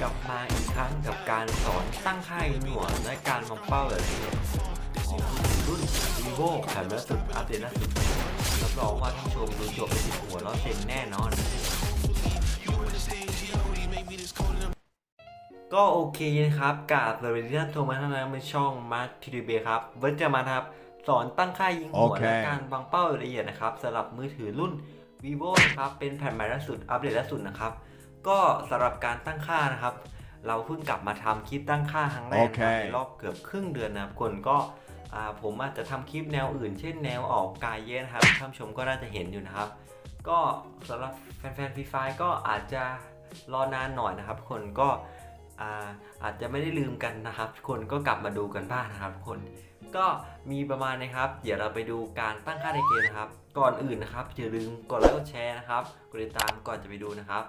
กลับมาอีกครั้งกับการสอนตั้งค่ายหน่วยและการมองเป้าแบบนี้ของรุ่น vivo แผ่นล่าสุดอัปเดตล่าสุดรับรองว่าท่านชมดูจบไปติดหัวเร้อเต็มแน่นอน ก็โอเคนะครับกับสวัสดีท่านผู้ชมมาท่านนั้นเป็นช่องมาร์คทีวีครับ วันจะมาครับสอนตั้งค่ายยิงหัวและการวางเป้าละเอียดนะครับสำหรับมือถือรุ่น vivo นะครับเป็นแผ่นใหม่ล่าสุดอัปเดตล่าสุดนะครับ ก็สำหรับการตั้งค่านะครับ เราเพิ่งกลับมาทำคลิปตั้งค่าครั้งแรกนะครับโอเคในรอบเกือบครึ่งเดือนนะครับคนก็อ่าผมอาจจะทำคลิปแนวอื่น เช่นแนวออกกายเยอะนะครับท่านผู้ชมก็น่าจะเห็นอยู่นะครับ ก็สำหรับแฟนๆฟรีไฟก็อาจจะรอนานหน่อยนะครับ คนก็อ่าอาจจะไม่ได้ลืมกันนะครับ คนก็กลับมาดูกันบ้างนะครับคนก็มีประมาณนะครับ เดี๋ยวเราไปดูการตั้งค่าในเกมนะครับ ก่อนอื่นนะครับอย่าลืมกดไลค์กดแชร์นะครับ กดติดตามก่อนจะไปดูนะครับ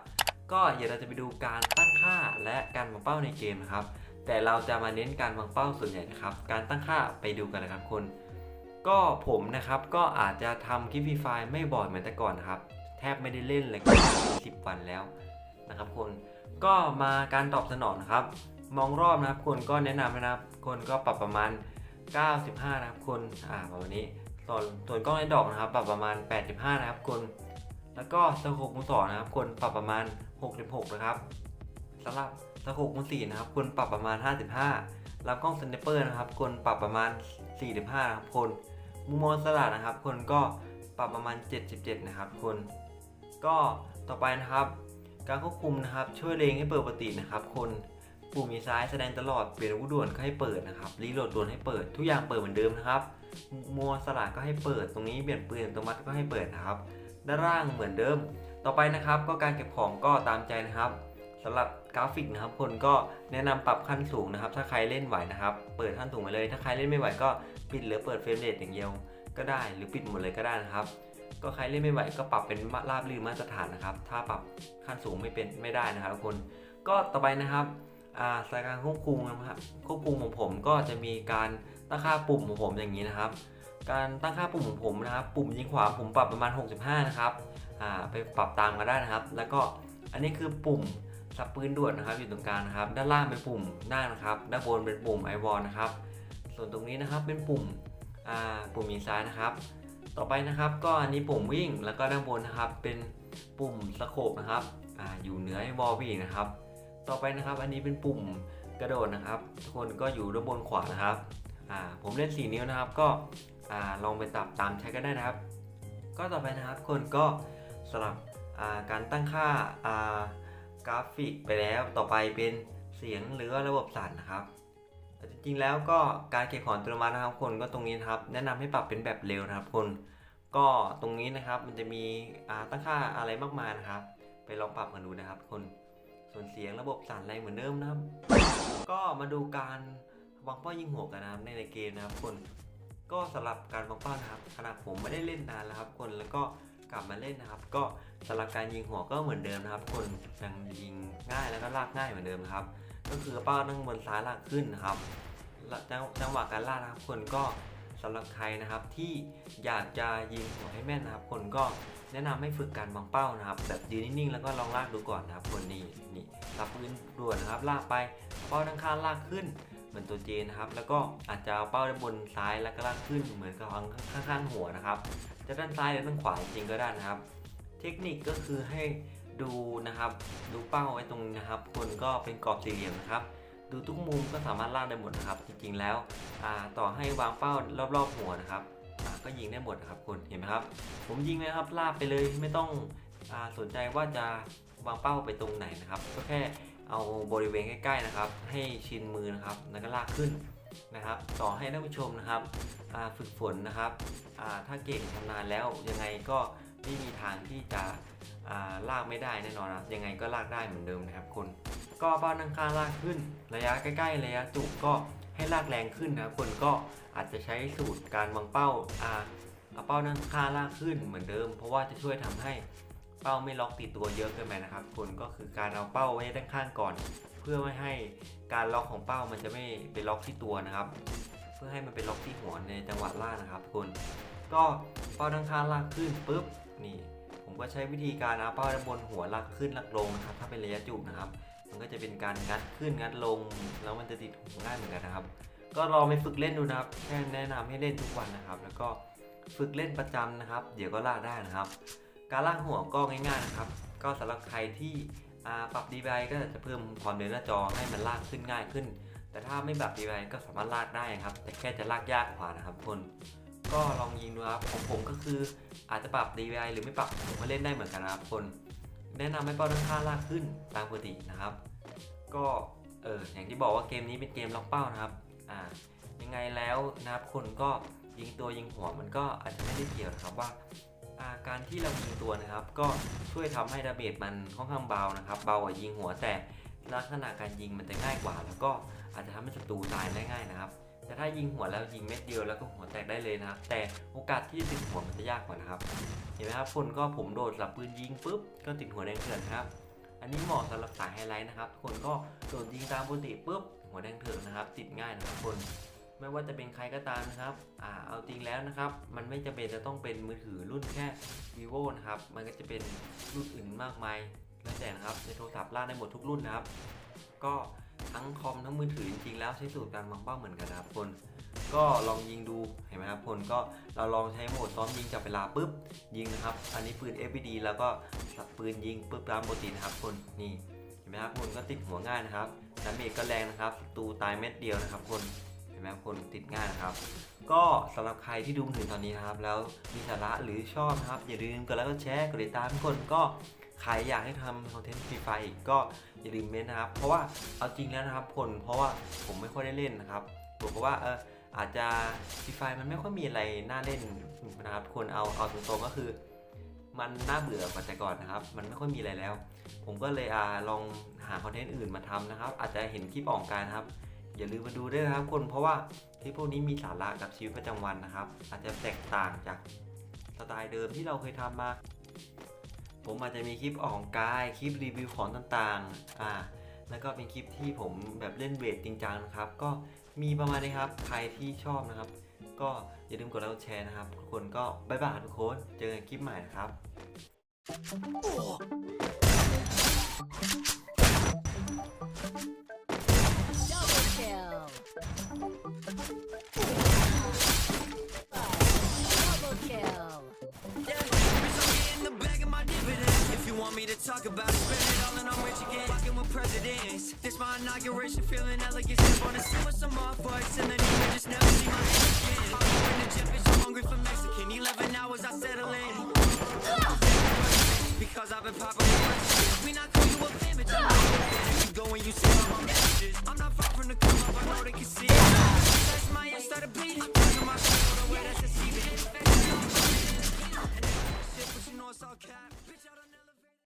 ก็เดี๋ยวเราจะไปดูการตั้งค่าและการวางเป้าในเกมนะครับ แต่เราจะมาเน้นการวางเป้าส่วนใหญ่นะครับ การตั้งค่าไปดูกันเลยครับคุณก็ผมนะครับก็อาจจะทำคลิปฟรีไฟล์ไม่บ่อยเหมือนแต่ก่อนนะครับ แทบไม่ได้เล่นเลยก็สิบวันแล้วนะครับคุณก็มาการตอบสนองนะครับ มองรอบนะครับคนก็แนะนำนะครับ คนก็ปรับประมาณ 95 นะครับคน อ่าประมาณนี้ ส่วนส่วนกล้องในดอกนะครับ ปรับประมาณ 85 นะครับคน แล้วก็สโคปมุสอนะครับคนปรับประมาณ 66 นะครับสำหรับสโคปมุมสี่นะครับคนปรับประมาณ 55รับกล้องสไนเปอร์นะครับคนปรับประมาณ 45นะครับคนมุมมองสลัดนะครับคนก็ปรับประมาณ 77 นะครับคนก็ต่อไปนะครับ การควบคุมนะครับ ช่วยเลงให้เปิดปกตินะครับ คนปุ่มมีซ้ายแสดงตลอดเปลี่ยนวุธด่วนก็ให้เปิดนะครับรีโหลดด่วนให้เปิดทุกอย่างเปิดเหมือนเดิมนะครับมัวสลัดก็ให้เปิดตรงนี้เปลี่ยนปืนอัตโนมัติก็ให้เปิดนะครับ ด้านล่างเหมือนเดิม ต่อไปนะครับก็การเก็บของก็ตามใจนะครับสำหรับกราฟิกนะครับคนก็แนะนำปรับขั้นสูงนะครับ ถ้าใครเล่นไหวนะครับ เปิดขั้นสูงไปเลย ถ้าใครเล่นไม่ไหวก็ปิดหรือเปิดเฟรมเรทอย่างเดียวก็ได้หรือปิดหมดเลยก็ได้นะครับ ก็ใครเล่นไม่ไหวก็ปรับเป็นราบรื่นมาตรฐานนะครับ ถ้าปรับขั้นสูงไม่เป็นไม่ได้นะครับทุกคนก็ต่อไปนะครับอ่าสายการควบคุมนะครับควบคุมของผมก็จะมีการตั้งค่าปุ่มของผมอย่างนี้นะครับ การตั้งค่าปุ่มของผมนะครับ ปุ่มยิงขวาผมปรับประมาณ 65 นะครับ อ่าไปปรับตามกันได้นะครับ แล้วก็อันนี้คือปุ่มสับปืนด่วนนะครับ อยู่ตรงกลางนะครับ ด้านล่างเป็นปุ่มหน้านะครับ ด้านบนเป็นปุ่มไอวอลนะครับ ส่วนตรงนี้นะครับเป็นปุ่มอ่าปุ่มยิงซ้ายนะครับ ต่อไปนะครับ ก็อันนี้ปุ่มวิ่งแล้วก็ด้านบนนะครับ เป็นปุ่มสโคปนะครับอ่าอยู่เหนือไอวอลพี่นะครับ ต่อไปนะครับ อันนี้เป็นปุ่มกระโดดนะครับ ทุกคนก็อยู่ด้านบนขวานะครับอ่าผมเล่น 4 นิ้วนะครับก็อ่าลองไปตับตามใช้ก็ได้นะครับ ก็ต่อไปนะครับคนก็ สำหรับการตั้งค่าากราฟิกไปแล้วต่อไปเป็นเสียงหรือว่าระบบสั่นนะครับ จริงๆแล้วก็การเก็บของอัตโนมัตินะครับคนก็ตรงนี้นะครับ แนะนำให้ปรับเป็นแบบเร็วนะครับคนก็ตรงนี้นะครับมันจะมีตั้งค่าอะไรมากมายนะครับ ไปลองปรับกันดูนะครับคนส่วนเสียงระบบสั่นแรเหมือนเดิมนะครับ ก็มาดูการวางเป้ายิงหัวกันนะครับในในเกมนะครับคนก็สำหรับการวางเป้านะครับขณะผมไม่ได้เล่นนานแล้วครับคนแล้วก็ กลับมาเล่นนะครับ ก็สำหรับการยิงหัวก็เหมือนเดิมนะครับ คนยังยิงง่ายแล้วก็ลากง่ายเหมือนเดิมนะครับ ก็คือเป้านั่งบนซ้ายลากขึ้นนะครับและจังจังหวะการลากนะครับ คนก็สำหรับใครนะครับที่อยากจะยิงหัวให้แม่นนะครับ คนก็แนะนำให้ฝึกการวางเป้านะครับ แบบยืนนิ่งๆแล้วก็ลองลากดูก่อนนะครับ คนนี้นี่รับปืนด่วนนะครับ ลากไปเป้าด้านข้างลากขึ้น มือนตัวเจนะครับ แล้วก็อาจจะเอาเป้าด้านบนซ้ายแล้วก็ลากขึ้นเหมือนกับข้างข้างๆหัวนะครับ จะด้านซ้ายหรือด้านขวาจริงๆก็ได้นะครับ เทคนิคก็คือให้ดูนะครับ ดูเป้าไว้ตรงนะครับ คนก็เป็นกรอบสี่เหลี่ยมนะครับ ดูทุกมุมก็สามารถลากได้หมดนะครับ จริงๆแล้วต่อให้วางเป้ารอบๆหัวนะครับก็ยิงได้หมดนะครับคุณเห็นไหมครับ ผมยิงเลยนะครับ ลากไปเลยไม่ต้องอสนใจว่าจะวางเป้าไปตรงไหนนะครับ ก็แค่ เอาบริเวณใกล้ๆนะครับ ให้ชินมือนะครับ แล้วก็ลากขึ้นนะครับต่อให้ท่านผู้ชมนะครับฝึกฝนนะครับถ้าเก่งชำนาญแล้วยังไงก็ไม่มีทางที่จะาลากไม่ได้แน่นอนนะยังไงก็ลากได้เหมือนเดิมนะครับคุณก็เป้านั่งข้างลากขึ้น ระยะใกล้ๆระยะจุกก็ให้ลากแรงขึ้นนะครับคนก็อาจจะใช้สูตรการวางเป้าเอาเป้านั่งข้างลากขึ้นเหมือนเดิม เพราะว่าจะช่วยทำให้ เป้าไม่ล็อกติดตัวเยอะเกินไปนะครับคนก็คือการเอาเป้าไว้ด้านข้างก่อน เพื่อไม่ให้การล็อกของเป้ามันจะไม่ไปล็อกที่ตัวนะครับ เพื่อให้มันเป็นล็อกที่หัวในจังหวะล่ากนะครับคุณก็เป้าด้านข้างลากขึ้นปุ๊บนี่ผมก็ใช้วิธีการเอาเป้าด้านบนหัวลากขึ้นลากลงนะครับถ้าเป็นระยะจุกนะครับ มันก็จะเป็นการงัดขึ้นงัดลง แล้วมันจะติดหูง่ายเหมือนกันนะครับ ก็ลองไปฝึกเล่นดูนะครับแค่แนะนำให้เล่นทุกวันนะครับ แล้วก็ฝึกเล่นประจำนะครับ เดี๋ยวก็ลากได้นะครับ การลากหัวก็ง่ายๆนะครับ ก็สำหรับใครที่ปรับดีไวก็จะเพิ่มความเร็วหน้าจอให้มันลากขึ้นง่ายขึ้น แต่ถ้าไม่ปรับดีไวก็สามารถลากได้ครับ แต่แค่จะลากยากกว่านะครับคนก็ลองยิงดูครับของผมก็คืออาจจะปรับ DPI หรือไม่ปรับผมก็เล่นได้เหมือนกันนะครับคน แนะนำให้เป้าด้านข้างลากขึ้นตามปกตินะครับ ก็เอออย่างที่บอกว่าเกมนี้เป็นเกมล็อกเป้านะครับอ่ายังไงแล้วนะครับคนก็ยิงตัวยิงหัวมันก็อาจจะไม่ได้เกี่ยวนะครับว่า การที่เรายิงตัวนะครับ ก็ช่วยทำให้ดาเมจมันค่อนข้างเบานะครับเบากว่ายิงหัวแต่ลักษณะการยิงมันจะง่ายกว่า แล้วก็อาจจะทำให้ศัตรูตายได้ง่ายนะครับ แต่ถ้ายิงหัวแล้วยิงเม็ดเดียวแล้วก็หัวแตกได้เลยนะครับ แต่โอกาสที่จะติดหัวมันจะยากกว่านะครับ เห็นไหมครับคนก็ผมโดดหลับปืนยิงปุ๊บก็ติดหัวแดงเถื่อนนะครับ อันนี้เหมาะสำหรับสายไฮไลท์นะครับคนก็โดดยิงตามปกติปุ๊บหัวแดงเถื่อนนะครับ ติดง่ายนะครับคน ไม่ว่าจะเป็นใครก็ตามนะครับ อ่า เอาจริงแล้วนะครับ มันไม่จำเป็นจะต้องเป็นมือถือรุ่นแค่ vivo นะครับ มันก็จะเป็นรุ่นอื่นมากมายแล้วแต่นะครับ ในโทรศัพท์ล่าได้หมดทุกรุ่นนะครับ ก็ทั้งคอมทั้งมือถือจริงๆแล้วใช้สูตรการวางเป้าเหมือนกันนะครับคนก็ลองยิงดูเห็นไหมครับคนก็เราลองใช้โหมดซ้อมยิงจับเวลาปุ๊บยิงนะครับ อันนี้ปืน FPD แล้วก็ปืนยิงปุ๊บตามปกตินะครับคนนี่เห็นไหมครับคนก็ติดหัวง่ายนะครับดาเมจก็แรงนะครับตูตายเม็ดเดียวนะครับคน ห็นไหมคนติดง่ายนะครับ ก็สำหรับใครที่ดูมาถึงตอนนี้นะครับ แล้วมีสาระหรือชอบนะครับ อย่าลืมกดไลค์กดแชร์กดติดตามทุกคนก็ใครอยากให้ทำคอนเทนต์ฟรีไฟอีกก็อย่าลืมเม้นนะครับ เพราะว่าเอาจริงแล้วนะครับคนเพราะว่าผมไม่ค่อยได้เล่นนะครับผมก็ว่าเอออาจจะฟรีไฟมันไม่ค่อยมีอะไรน่าเล่นนะครับคนเอาเอาตรงๆก็คือ มันน่าเบื่อกว่าแต่ก่อนนะครับ มันไม่ค่อยมีอะไรแล้ว ผมก็เลยอ่าลองหาคอนเทนต์อื่นมาทำนะครับ อาจจะเห็นคลิปออกการนครับ อย่าลืมมาดูด้วยนะครับคนเพราะว่าคลิปพวกนี้มีสาระกับชีวิตประจำวันนะครับ อาจจะแตกต่างจากสไตล์เดิมที่เราเคยทำมา ผมอาจจะมีคลิปออกกายคลิปรีวิวของต่างๆอ่าแล้วก็เป็นคลิปที่ผมแบบเล่นเวทจริงจังนะครับ ก็มีประมาณนี้ครับ ใครที่ชอบนะครับ ก็อย่าลืมกดไลค์กดแชร์นะครับ ทุกคนก็บ๊ายบายทุกคน เจอกันคลิปใหม่นะครับ want me to talk about it, spend it all and I'm rich again. Fucking with presidents. This my inauguration, feeling elegant. Just wanna see what some more voice and the nigga just never see my face again. I'm in the gym, bitch, I'm hungry for Mexican. 11 hours, I settle in. because I've been popping with We not call you a fan, bitch. I'm not you go and you see all my messages. I'm not far from the come up, I know they can see it. That's my ass, started bleeding. I'm talking my shit, don't know where that's a secret. Shit, but you know it's all cap.